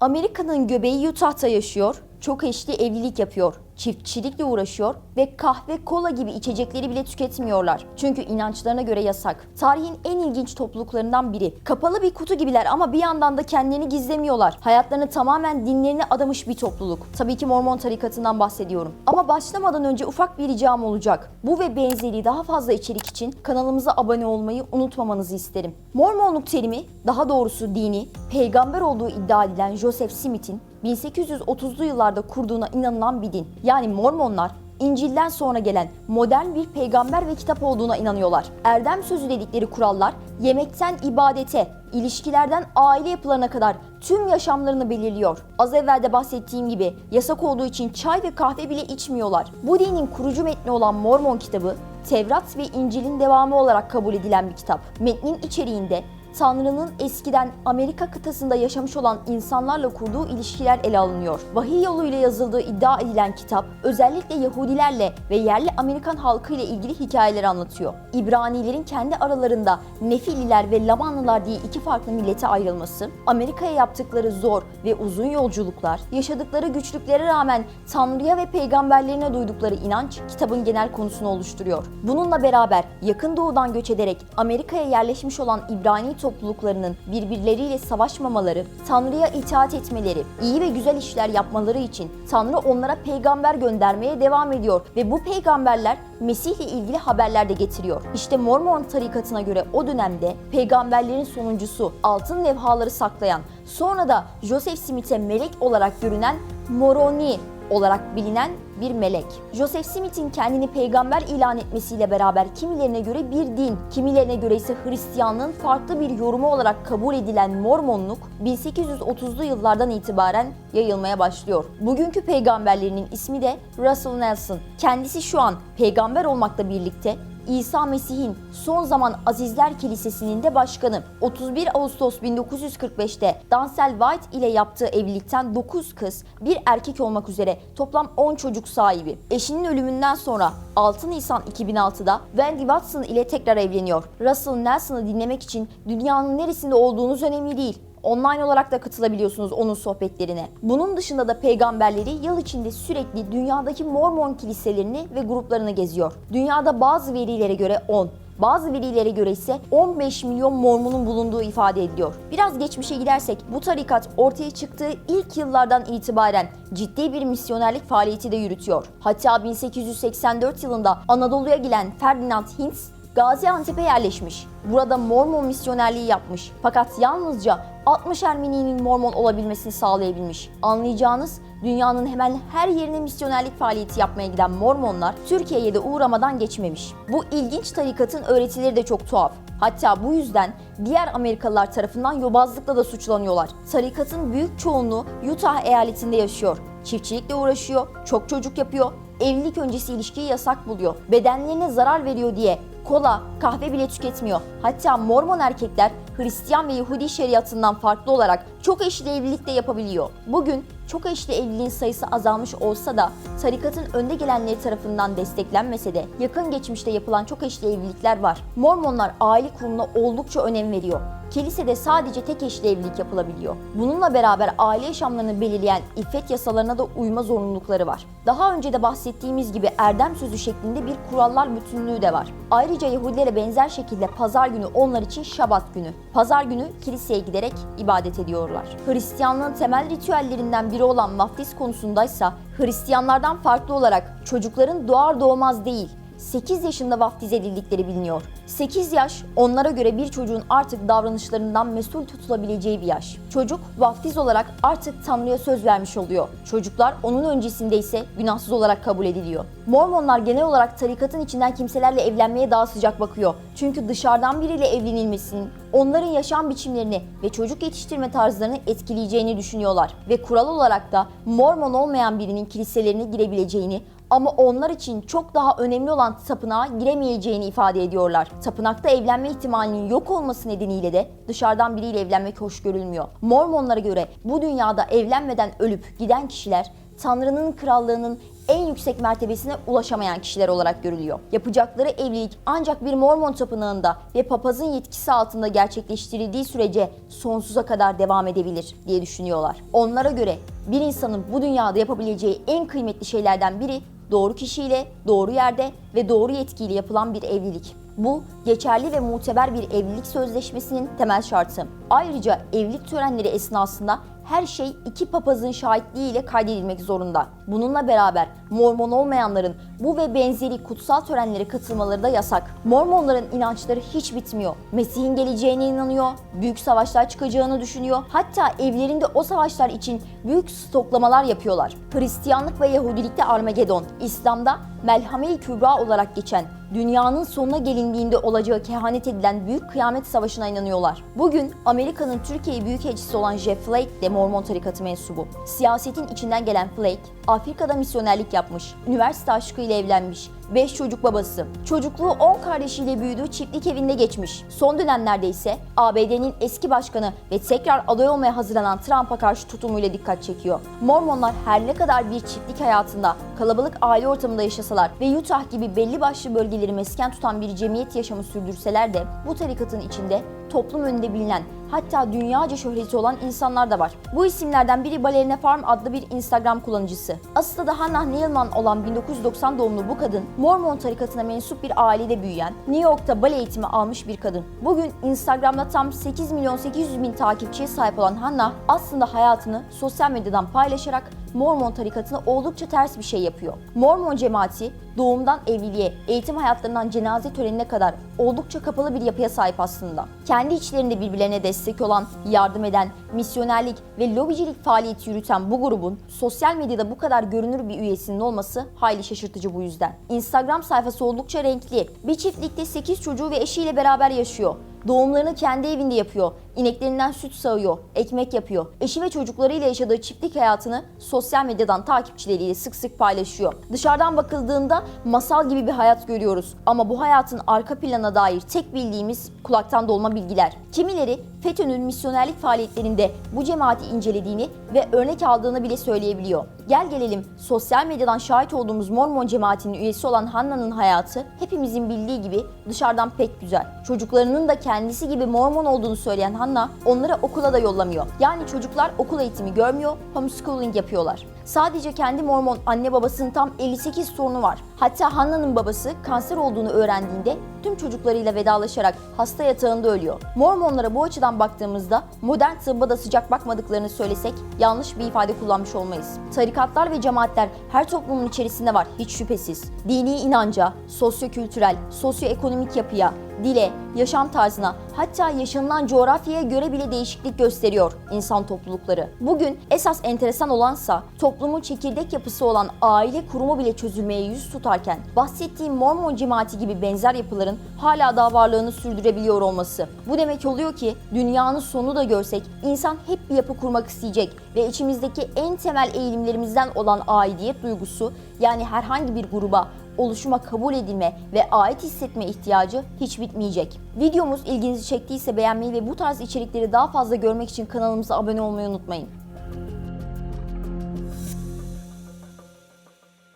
Amerika'nın göbeği Utah'ta yaşıyor, çok eşli evlilik yapıyor, çiftçilikle uğraşıyor ve kahve, kola gibi içecekleri bile tüketmiyorlar. Çünkü inançlarına göre yasak. Tarihin en ilginç topluluklarından biri. Kapalı bir kutu gibiler ama bir yandan da kendilerini gizlemiyorlar. Hayatlarını tamamen dinlerine adamış bir topluluk. Tabii ki Mormon tarikatından bahsediyorum. Ama başlamadan önce ufak bir ricam olacak. Bu ve benzeri daha fazla içerik için kanalımıza abone olmayı unutmamanızı isterim. Mormonluk terimi, daha doğrusu dini, peygamber olduğu iddia edilen Joseph Smith'in 1830'lu yıllarda kurduğuna inanılan bir din. Yani Mormonlar İncil'den sonra gelen modern bir peygamber ve kitap olduğuna inanıyorlar. Erdem sözü dedikleri kurallar yemekten ibadete, ilişkilerden aile yapılarına kadar tüm yaşamlarını belirliyor. Az evvel de bahsettiğim gibi yasak olduğu için çay ve kahve bile içmiyorlar. Bu dinin kurucu metni olan Mormon kitabı Tevrat ve İncil'in devamı olarak kabul edilen bir kitap. Metnin içeriğinde Tanrı'nın eskiden Amerika kıtasında yaşamış olan insanlarla kurduğu ilişkiler ele alınıyor. Vahiy yoluyla yazıldığı iddia edilen kitap özellikle Yahudilerle ve yerli Amerikan halkı ile ilgili hikayeler anlatıyor. İbranilerin kendi aralarında Nefililer ve Lamanlılar diye iki farklı millete ayrılması, Amerika'ya yaptıkları zor ve uzun yolculuklar, yaşadıkları güçlüklere rağmen Tanrı'ya ve peygamberlerine duydukları inanç kitabın genel konusunu oluşturuyor. Bununla beraber yakın doğudan göç ederek Amerika'ya yerleşmiş olan İbrani topluluklarının birbirleriyle savaşmamaları, Tanrı'ya itaat etmeleri, iyi ve güzel işler yapmaları için Tanrı onlara peygamber göndermeye devam ediyor ve bu peygamberler Mesih ile ilgili haberler de getiriyor. İşte Mormon tarikatına göre o dönemde peygamberlerin sonuncusu, altın levhaları saklayan, sonra da Joseph Smith'e melek olarak görünen Moroni olarak bilinen bir melek. Joseph Smith'in kendini peygamber ilan etmesiyle beraber kimilerine göre bir din, kimilerine göre ise Hristiyanlığın farklı bir yorumu olarak kabul edilen Mormonluk 1830'lu yıllardan itibaren yayılmaya başlıyor. Bugünkü peygamberlerinin ismi de Russell Nelson. Kendisi şu an peygamber olmakla birlikte İsa Mesih'in son zaman Azizler Kilisesi'nin de başkanı. 31 Ağustos 1945'te Dansel White ile yaptığı evlilikten 9 kız, bir erkek olmak üzere toplam 10 çocuk sahibi. Eşinin ölümünden sonra 6 Nisan 2006'da Wendy Watson ile tekrar evleniyor. Russell Nelson'ı dinlemek için dünyanın neresinde olduğunuz önemli değil. Online olarak da katılabiliyorsunuz onun sohbetlerine. Bunun dışında da peygamberleri yıl içinde sürekli dünyadaki Mormon kiliselerini ve gruplarını geziyor. Dünyada bazı verilere göre 10, bazı verilere göre ise 15 milyon Mormon'un bulunduğu ifade ediliyor. Biraz geçmişe gidersek bu tarikat ortaya çıktığı ilk yıllardan itibaren ciddi bir misyonerlik faaliyeti de yürütüyor. Hatta 1884 yılında Anadolu'ya gelen Ferdinand Hintz Gaziantep'e yerleşmiş. Burada Mormon misyonerliği yapmış. Fakat yalnızca 60 Ermeni'nin Mormon olabilmesini sağlayabilmiş. Anlayacağınız dünyanın hemen her yerine misyonerlik faaliyeti yapmaya giden Mormonlar Türkiye'ye de uğramadan geçmemiş. Bu ilginç tarikatın öğretileri de çok tuhaf. Hatta bu yüzden diğer Amerikalılar tarafından yobazlıkla da suçlanıyorlar. Tarikatın büyük çoğunluğu Utah eyaletinde yaşıyor. Çiftçilikle uğraşıyor, çok çocuk yapıyor, evlilik öncesi ilişkiyi yasak buluyor. Bedenlerine zarar veriyor diye kola, kahve bile tüketmiyor. Hatta Mormon erkekler Hristiyan ve Yahudi şeriatından farklı olarak çok eşli evlilik de yapabiliyor. Bugün çok eşli evliliğin sayısı azalmış olsa da tarikatın önde gelenleri tarafından desteklenmese de yakın geçmişte yapılan çok eşli evlilikler var. Mormonlar aile kurumuna oldukça önem veriyor. Kilisede sadece tek eşli evlilik yapılabiliyor. Bununla beraber aile yaşamlarını belirleyen iffet yasalarına da uyma zorunlulukları var. Daha önce de bahsettiğimiz gibi erdem sözü şeklinde bir kurallar bütünlüğü de var. Ayrıca Yahudilere benzer şekilde pazar günü onlar için şabat günü. Pazar günü kiliseye giderek ibadet ediyorlar. Hristiyanlığın temel ritüellerinden biri olan vaftiz konusundaysa Hristiyanlardan farklı olarak çocukların doğar doğmaz değil 8 yaşında vaftiz edildikleri biliniyor. 8 yaş onlara göre bir çocuğun artık davranışlarından mesul tutulabileceği bir yaş. Çocuk vaftiz olarak artık Tanrı'ya söz vermiş oluyor. Çocuklar onun öncesinde ise günahsız olarak kabul ediliyor. Mormonlar genel olarak tarikatın içinden kimselerle evlenmeye daha sıcak bakıyor. Çünkü dışarıdan biriyle evlenilmesinin onların yaşam biçimlerini ve çocuk yetiştirme tarzlarını etkileyeceğini düşünüyorlar. Ve kural olarak da Mormon olmayan birinin kiliselerine girebileceğini ama onlar için çok daha önemli olan tapınağa giremeyeceğini ifade ediyorlar. Tapınakta evlenme ihtimalinin yok olması nedeniyle de dışarıdan biriyle evlenmek hoş görülmüyor. Mormonlara göre bu dünyada evlenmeden ölüp giden kişiler Tanrı'nın krallığının en yüksek mertebesine ulaşamayan kişiler olarak görülüyor. Yapacakları evlilik ancak bir Mormon tapınağında ve papazın yetkisi altında gerçekleştirildiği sürece sonsuza kadar devam edebilir diye düşünüyorlar. Onlara göre bir insanın bu dünyada yapabileceği en kıymetli şeylerden biri doğru kişiyle, doğru yerde ve doğru yetkiyle yapılan bir evlilik. Bu geçerli ve muteber bir evlilik sözleşmesinin temel şartı. Ayrıca evlilik törenleri esnasında her şey iki papazın şahitliğiyle kaydedilmek zorunda. Bununla beraber Mormon olmayanların bu ve benzeri kutsal törenlere katılmaları da yasak. Mormonların inançları hiç bitmiyor. Mesih'in geleceğine inanıyor, büyük savaşlar çıkacağını düşünüyor. Hatta evlerinde o savaşlar için büyük stoklamalar yapıyorlar. Hristiyanlık ve Yahudilikte Armagedon, İslam'da Melhame-i Kübra olarak geçen dünyanın sonuna gelindiğinde olacağı kehanet edilen büyük kıyamet savaşına inanıyorlar. Bugün Amerika'nın Türkiye Büyükelçisi olan Jeff Flake de Mormon tarikatı mensubu. Siyasetin içinden gelen Flake, Afrika'da misyonerlik yapmış, üniversite aşkıyla evlenmiş, 5 çocuk babası. Çocukluğu 10 kardeşiyle büyüdüğü çiftlik evinde geçmiş. Son dönemlerde ise ABD'nin eski başkanı ve tekrar aday olmaya hazırlanan Trump'a karşı tutumuyla dikkat çekiyor. Mormonlar her ne kadar bir çiftlik hayatında, kalabalık aile ortamında yaşasalar ve Utah gibi belli başlı bölgeleri mesken tutan bir cemiyet yaşamı sürdürseler de bu tarikatın içinde toplum önünde bilinen hatta dünyaca şöhreti olan insanlar da var. Bu isimlerden biri Balerina Farm adlı bir Instagram kullanıcısı. Aslı da Hannah Neilman olan 1990 doğumlu bu kadın Mormon tarikatına mensup bir ailede büyüyen, New York'ta bale eğitimi almış bir kadın. Bugün Instagram'da tam 8 milyon 800 bin takipçiye sahip olan Hannah aslında hayatını sosyal medyadan paylaşarak Mormon tarikatına oldukça ters bir şey yapıyor. Mormon cemaati doğumdan evliliğe, eğitim hayatlarından cenaze törenine kadar oldukça kapalı bir yapıya sahip aslında. Kendi içlerinde birbirlerine destek olan, yardım eden, misyonerlik ve lobicilik faaliyeti yürüten bu grubun sosyal medyada bu kadar görünür bir üyesinin olması hayli şaşırtıcı bu yüzden. Instagram sayfası oldukça renkli. Bir çiftlikte 8 çocuğu ve eşiyle beraber yaşıyor. Doğumlarını kendi evinde yapıyor. İneklerinden süt sağıyor, ekmek yapıyor. Eşi ve çocuklarıyla yaşadığı çiftlik hayatını sosyal medyadan takipçileriyle sık sık paylaşıyor. Dışarıdan bakıldığında masal gibi bir hayat görüyoruz. Ama bu hayatın arka planına dair tek bildiğimiz kulaktan dolma bilgiler. Kimileri FETÖ'nün misyonerlik faaliyetlerinde bu cemaati incelediğini ve örnek aldığını bile söyleyebiliyor. Gel gelelim sosyal medyadan şahit olduğumuz Mormon cemaatinin üyesi olan Hannah'nın hayatı hepimizin bildiği gibi dışarıdan pek güzel. Çocuklarının da kendisi gibi Mormon olduğunu söyleyen Hannah onları okula da yollamıyor. Yani çocuklar okul eğitimi görmüyor, homeschooling yapıyorlar. Sadece kendi Mormon anne babasının tam 58 sorunu var. Hatta Hannah'nın babası kanser olduğunu öğrendiğinde tüm çocuklarıyla vedalaşarak hasta yatağında ölüyor. Mormonlara bu açıdan baktığımızda modern tıbba da sıcak bakmadıklarını söylesek yanlış bir ifade kullanmış olmayız. Tarikatlar ve cemaatler her toplumun içerisinde var hiç şüphesiz. Dini inanca, sosyokültürel, sosyoekonomik yapıya, dile, yaşam tarzına hatta yaşanılan coğrafyaya göre bile değişiklik gösteriyor insan toplulukları. Bugün esas enteresan olansa toplumun çekirdek yapısı olan aile kurumu bile çözülmeye yüz tutarken bahsettiğim Mormon cemaati gibi benzer yapıların hala daha varlığını sürdürebiliyor olması. Bu demek oluyor ki dünyanın sonunu da görsek insan hep bir yapı kurmak isteyecek ve içimizdeki en temel eğilimlerimizden olan aidiyet duygusu yani herhangi bir gruba oluşuma kabul edilme ve ait hissetme ihtiyacı hiç bitmeyecek. Videomuz ilginizi çektiyse beğenmeyi ve bu tarz içerikleri daha fazla görmek için kanalımıza abone olmayı unutmayın.